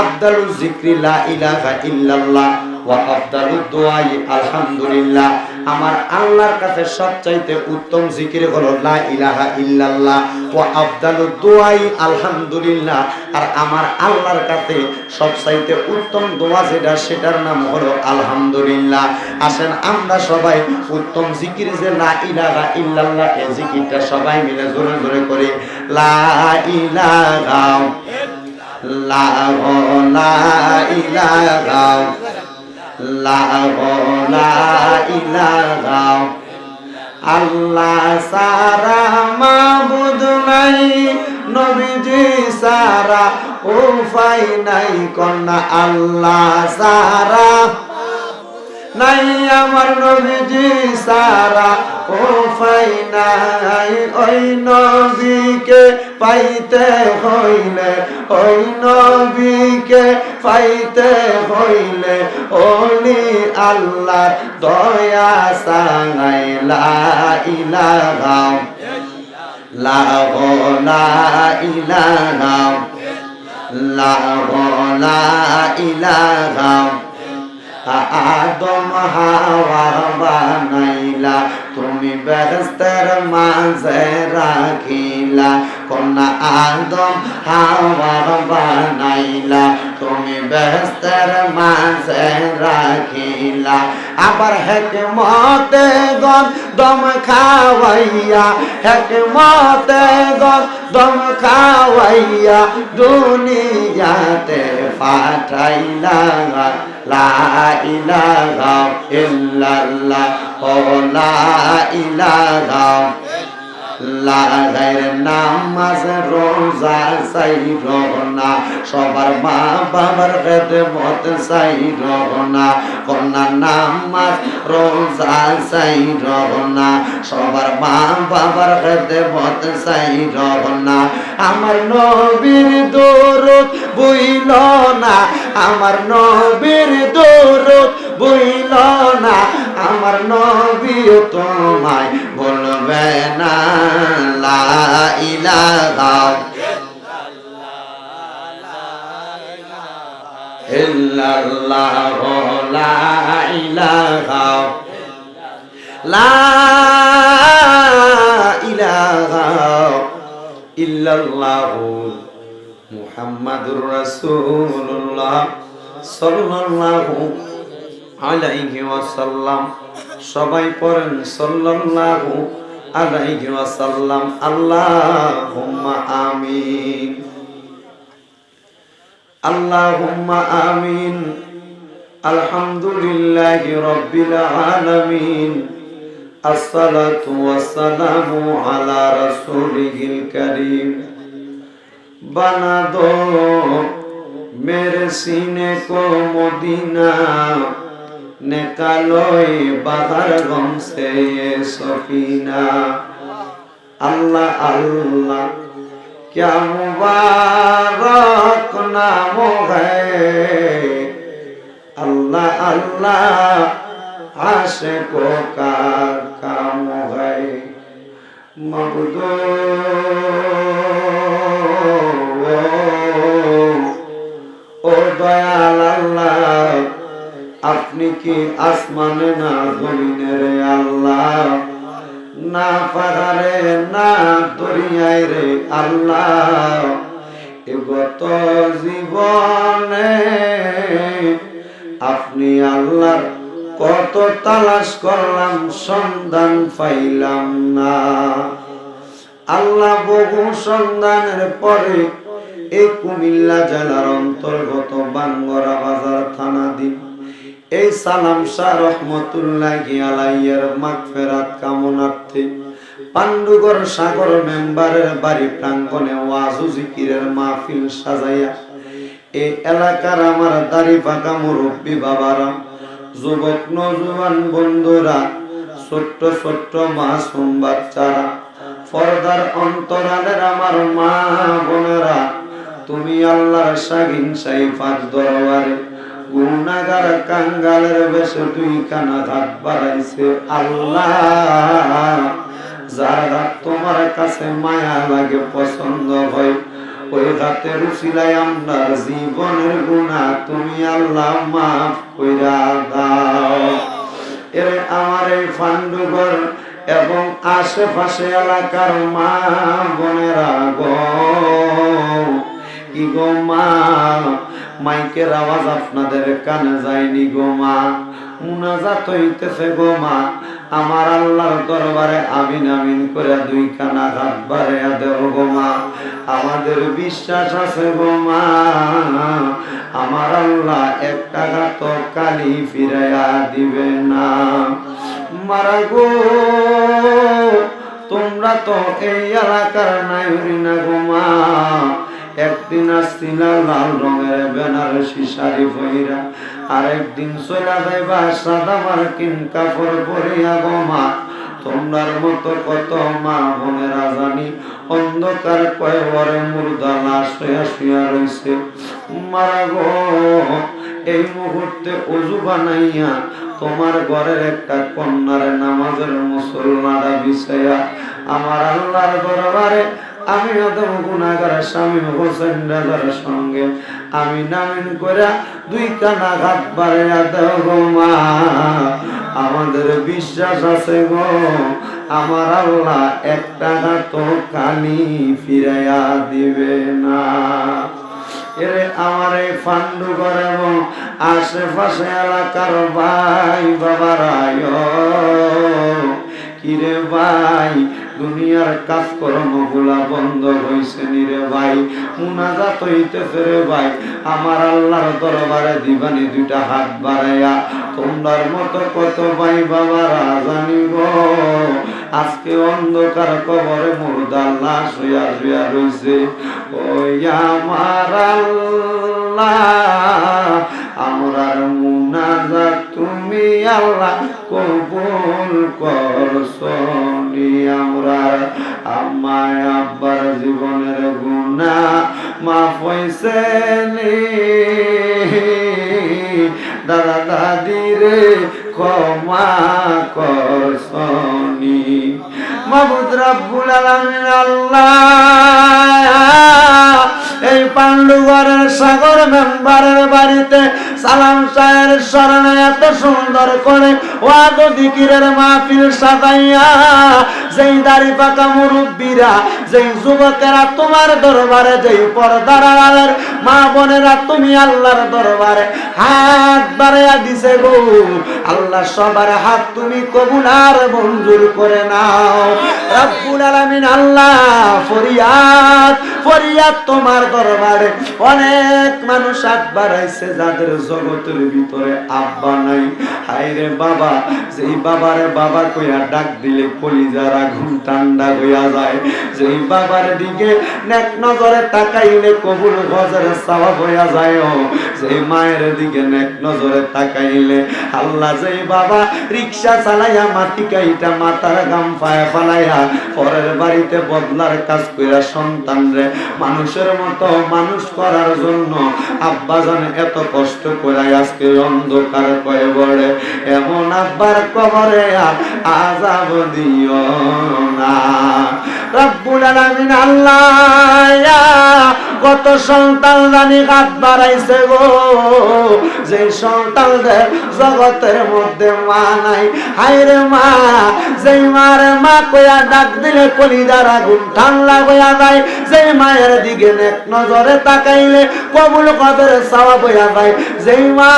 আফদালু যিকরি লা ইলাহা ইল্লাল্লাহ ওয়া আলহামদুলিল্লাহ। আমার আল্লাহর কাছে সবচাইতে উত্তম জিকির হলো লা ইলাহা ইল্লাল্লাহ ওয়া আলহামদুলিল্লাহ। আর আমার আল্লাহর কাছে সবচাইতে উত্তম দোয়া যেটা, সেটার নাম হলো আলহামদুলিল্লাহ। আসেন আমরা সবাই উত্তম জিকির যে লা ইলাহা ইল্লাল্লাহ, এই জিকিরটা সবাই মিলে জোরে জোরে করে। লা ইলাহা লা লা ইলাহা লা লা ইলাহা আল্লাহ সারা, মাবুদ নাই, নবীজি সারা, উফাই নাই, কন্যা আল্লাহ সারা। আমার নবীজি সারা। ও ফাই নাই ওই নবীকে পাইতে হইলে, ওই নবীকে পাইতে হইলে ওলি আল্লাহ দয়া সাঙাই, লা ইলাহা লা লা ইলাহা লা লা ইলাহা আদম হাওয়া বানাইলা, তুমি বেহস্তের মাঝে রাখিলা। কন্যা আদম হাওয়া বানাইলা, তুমি বেহস্তের মাঝে রাখিলা। আবার হেকমতে গন দম খাওয়াইয়া হেকমতে গন দম খাওয়াইয়া দুনিয়াতে পাঠাইলা লা ইলাহা ইল্লাল্লাহ ও লা ইলাহা লা গায়ের নামাজ রোজা চাই রহনা সবার মা বাবার কন্যা নামাজ রোজা সবার মা বাবার রহনা আমার নবীর দরদ বইল না, আমার নবীর দরদ বইল না, আমার নবীও তোমায় বলবে না লা ইলাহা ইল্লাল্লাহ, লা ইলাহা লা ইলাহা ইল্লাল্লাহ, মুহাম্মাদুর রাসূলুল্লাহ সাল্লাল্লাহু আলাইহি ওয়াসাল্লাম। সবাই পড়েন সাল্লাল্লাহু আলাইহি ওয়াসাল্লাম, আল্লাহুম্মা আমিন। আল্লাহুম্মা আমিন। আলহামদুলিল্লাহি রাব্বিল আলামিন। আসসালাতু ওয়াসসালামু আলা রাসূলিহিল কারীম। বানাদো, মেরে সিনে কো মদিনা। निकालो बाहर गम से ये सफीना अल्लाह अल्लाह क्या मुबारक नाम है अल्लाह अल्लाह आशिकों का काम है মগদো কি আসমানে না জমিনে রে আল্লাহ। না পাহাড়ে, না দরিয়ায় রে আল্লাহ। এ গত জীবনে আপনি আল্লাহর কত তালাশ করলাম, সন্ধান পাইলাম না। আল্লাহ বহু সন্ধানের পরে এই কুমিল্লা জেলার অন্তর্গত বাঙ্গরা বাজার থানাধীন এই সালাম শাহ রহমতুল্লাহ আলাইয়ের মাগফেরাত কামনার্থে পান্ডুগর সাগর মেম্বারের বাড়ি প্রাঙ্গণে ওয়াজু জিকিরের মাহফিল সাজাইয়া এই এলাকার আমার দাড়ি পাকা মুরব্বী বাবারা, যুবক, নজুয়ান বন্ধুরা, ছোট্ট ছোট্ট মাসুম বাচ্চারা, পর্দার অন্তরালের আমার মা বোনেরা, তুমি আল্লাহর শাগিন সাইফার দরবারে গুনাগার কাঙ্গালের বেশে দুই কানা হাত বাড়াইছে আল্লাহ। যারা তোমার কাছে মায়া লাগে, পছন্দ হয়, ওই হাতের উসিলায় আপনার জীবনের গুণা তুমি আল্লাহ মাফ কইরা দাও। এর আমার এই ফান্ডুগর এবং আশেপাশে এলাকার মা বোনেরা গো, কি গো মা? মাইকের আওয়াজ আপনাদের কানে যায়নি গো মা। মুনাজাত হইতেছে গো মা। আমার আল্লাহর দরবারে আমিন আমিন করে দুই কানা হাত বাড়াইয়া দেব গো মা। আমাদের বিশ্বাস আছে গো মা। আমার আল্লাহ এক টাকা তো কালি ফিরাইয়া দিবে না। মারা গো, তোমরা তো এই এলাকার নাই না গো মা। একদিন আসছিলা লাল রঙের বেনারসি শাড়ি পইরা আরেকদিন চলা যাইবা সাদা মার্কিন কাপড় পরিয়া গো মা। তোমরার মতো কত মা বোনেরা জানি অন্ধকার কয়বরে মুর্দা লাশ হইয়া শুয়া রইছে। মারা গো, এই মুহূর্তে অজু বানাইয়া তোমার ঘরের একটা কন্যার নামাজের মুসলমানরা বিছাইয়া আমার আল্লাহর দরবারে আমি অদম গুণাগার স্বামী হোসেন রাজার সঙ্গে। আমি নামিন করে দুই কানা ঘাত গো মা। আমাদের বিশ্বাস আছে গো, আমার আল্লাহ এক টাকা তো কানি ফিরাইয়া দিবে না। এরে আমার এই ফান্ডুগর এবং আশেপাশে এলাকার ভাই বাবারায় কিরে ভাই দুনিয়ার কাজকর্মগুলা বন্ধ হয়েছে নিরে ভাই। মুনাজাত হইতেছে রে ভাই। আমার আল্লাহর দরবারে দিবানি দুইটা হাত বাড়াইয়া, তোমরার মতো কত ভাই বাবারা জানিব? আজকে অন্ধকার কবরে মুর্দার লাশ হইয়া শুয়া রইছে। ওই আমার আল্লাহ আমরার মুনাজাত, তুমি আল্লাহ কবুল করছনি আমরার আমায় আব্বার জীবনের গুণা মাফ হইছে দাদা দাদিরে ক্ষমা করছনি মাবুদ রাব্বুল আলামিন আল্লাহ পাণ্ডুগড়ের সাগর মেম্বারের বাড়িতে সালাম সাহের স্মরণে এত সুন্দর করে ওয়াদ দিকিরের মাহফিল সাজাইয়া, যেই দাড়ি পাকা মুরব্বীরা, যেই যুবকেরা তোমার দরবারে, যেই মা বোনেরা তুমি আল্লাহর দরবারে হাত বাড়াইয়া দিছে গো। আল্লাহ সবার হাত তুমি কবুল আর মঞ্জুর করে নাও। রব্বুল আলামিন আল্লাহ ফরিয়াদ ফরিয়াদ তোমার দরবারে। অনেক মানুষ হাত বাড়াইছে যাদের জগতের ভিতরে আব্বা নাই। হায়রে বাবা যেই বাবা কইয়া ডাক দিলে ঠান্ডা হইয়া যায়। বাবার দিকে নেক নজরে তাকাইলে কবুল গজরে হইয়া যায় মায়ের দিকে নেক নজরে তাকাইলে আল্লাহ বাবা রিক্সা চালাইয়া মাটি কাইটা গাম ফালাইয়া পরের বাড়িতে বদলার কাজ কইরা সন্তান রে, মানুষের মতো মানুষ করার জন্য আব্বা জানে এত কষ্ট করে আজকে অন্ধকার কয়ে বড়ে এমন আব্বার কবরে আজাব দিও না। রব্বুল আলামিন কত সন্তান জানি হাত বাড়াইছে গো। যে সন্তানদের জগতের মধ্যে মা নাই হাইরে মা, যেই মারে মা কইয়া ডাক দিলে কলিদার আগুন ঠান্ডা হইয়া যায়, যেই মায়ের দিকে নেক নজরে তাকাইলে কবুল কদরে সাওয়া বইয়া যায়, যেই মা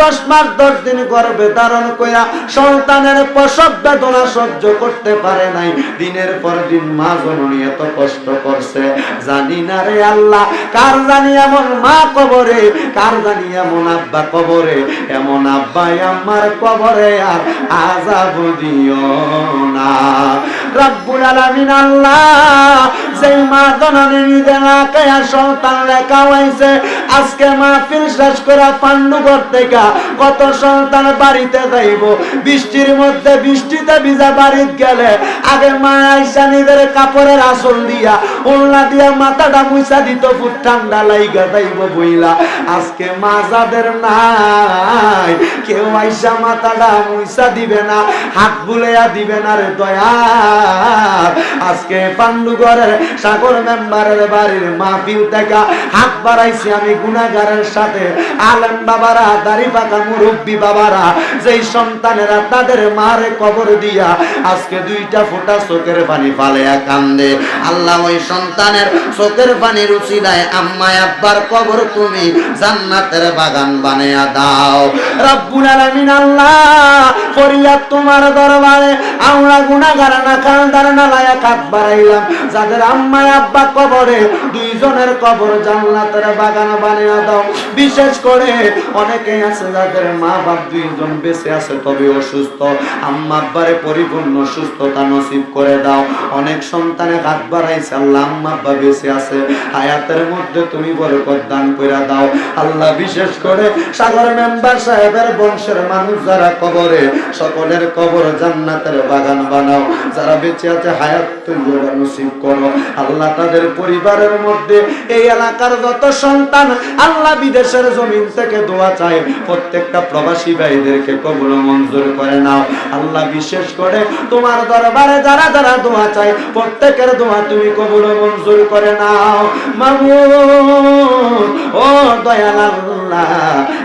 দশ মাস দশ দিন গর্ভে ধারণ কইরা সন্তানের প্রসব বেদনা সহ্য করতে পারে নাই, দিনের পর দিন মা জননী এত কষ্ট করছে। জানি না রে আল্লাহ কার জানি এমন মা কবরে কার জানি এমন আব্বা কবরে? এমন আব্বাই আমার কবরে, আর আজাব দিও না। রব্বুল আলামিন আল্লাহ, যেই মা জননী নিজে না কায়া সন্তান লেখা হয়েছে। আজকে মাহফিল শেষ করে পান্ডুগর থেকে কত সন্তান বাড়িতে যাইব? বৃষ্টির মধ্যে বৃষ্টিতে ভিজা বাড়িতে গেলে আগে মা আইসা নিজের কাপড়ের আসল দিয়া, উল্লা দিয়া মাথাটা মুইসা দিত ফুট ঠান্ডা লাইগা যাইব বইলা। আজ আজকে মা যাদের নাই। কেউ আইসা মাথাটা মুইসা দিবে না, হাত বুলেয়া দিবে না রে দয়া আজকে পান্ডুগড়ের সাগর মেম্বারের বাড়ির মাহফিল থেকে হাত বাড়াইছি আমি গুনাগারের সাথে। আলেম বাবারা, দাড়ি পাকা মুরব্বী বাবারা, যেই সন্তানেরা তাদের মারে কবর দিয়া আজকে দুইটা ফোঁটা চোখের পানি ফালেয়া কান্দে। আল্লাহ ওই সন্তানের চোখের পানি রুচি উচিলায়, আম্মায় আব্বার কবর তুমি জান্নাতের বাগান বানিয়া দাও। রব্বুল আলামিন আল্লাহ ফরিয়াদ তোমার দরবারে আমরা গুনাহগার না খালদার না লায়া কাত বাড়াইলাম যাদের আম্মায় আব্বা কবরে, দুইজনের কবর জান্নাতের বাগান বানিয়ে দাও। বিশেষ করে অনেকে আছে যাদের মা বাপ দুইজন বেঁচে আছে তবে অসুস্থ। আম্মা আব্বারে পরিপূর্ণ সুস্থতা নসিব করে দাও। অনেক সন্তানে হাত বাড়াইছে আল্লাহ আম্মা আব্বা বেঁচে আছে। হায়াতের মধ্যে তুমি বরকত দান করে দাও। আল্লাহ বিশেষ করে সাগর মেম্বার সাহেবের বংশের মানুষ যারা কবরে, সকলের কবর জান্নাতের বাগান বানাও। যারা বেঁচে আছে, হায়াত তুমি নসিব করো। আল্লাহ তাদের পরিবারের মধ্যে এই এলাকার যত সন্তান আল্লাহ বিদেশের জমিন থেকে দোয়া চায়, প্রত্যেকটা প্রবাসী ভাইদেরকে কবুল মঞ্জুর করে নাও। আল্লাহ বিশেষ করে তোমার দরবারে যারা যারা দোয়া চায়, প্রত্যেকের দোয়া তুমি কবুল মঞ্জুর করে নাও। মামু ও আল্লাহ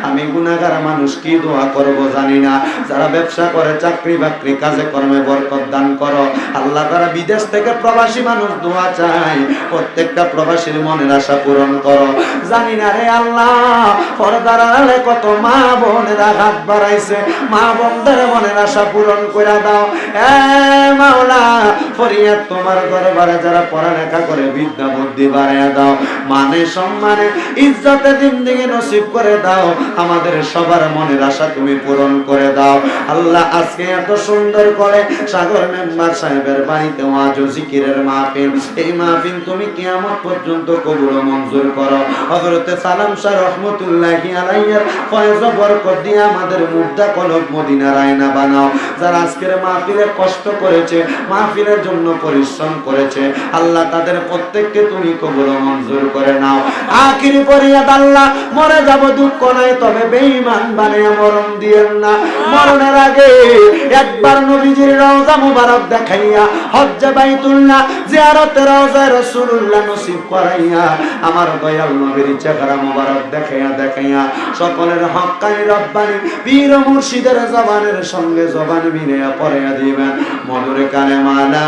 আমি গুনাহগার মানুষ কি দোয়া করব জানি না। যারা ব্যবসা করে, চাকরি বাকরি, কাজে কর্মে বরকত দান করো। আল্লাহ তারা বিদেশ থেকে প্রবাসী মানুষ দোয়া চায়। প্রত্যেকটা প্রবাসীর মনের আশা পূরণ করো। জানি না রে আল্লাহ, পর্দার আড়ালে কত মা বোনেরা হাত বাড়াইছে। মা বোনদের মনের আশা পূরণ করে দাও। এ মাওলা, ফরিয়াদ তোমার দরবারে যারা পড়ালেখা করে বিদ্যা বুদ্ধি বাড়াইয়া দাও। মানে সম্মানে, ইজ্জতে দিন দিকে নসিব করে দাও। আমাদের সবার মনের আশা তুমি পূরণ করে দাও। আল্লাহ আজকে এত সুন্দর করে সাগর মেম্বার সাহেবের বাড়িতে ও জিকিরের মাহফিল। এই মাহফিল তুমি কিয়ামত পর্যন্ত কবুল মঞ্জুর করো। হযরতে সালাম শাহ রহমতুল্লাহি আলাইহির ফয়জ বরকত দিয়ে আমাদের মুদ্রা কলব মদিনার আয়না বানাও। যারা আজকের মাহফিলে কষ্ট করেছে, মাহফিলের জন্য পরিশ্রম করেছে, আল্লাহ তাদের প্রত্যেককে তুমি কবুল মঞ্জুর করে নাও। আখিরি পরিয়াদ আল্লাহ মরে যাব দুঃখ নাই, তবে বেঈমান বানিয়ে মরণ দিয়েন না। মরণের আগে একবার নবীজির রওজা মুবারক দেখাইয়া হজ্জে বাইতুল্লাহ জিয়ারতে রওজা রাসূলুল্লাহ নসিব করাইয়া আমার দয়াল নবীর চেহারা মুবারক দেখাইয়া দেখাইয়া সকলের হক্কানি রব্বানি বীর মুর্শিদের জবানের সঙ্গে জবান মিলিয়া পড়াইয়া দিবেন। মধুরে কানে মালা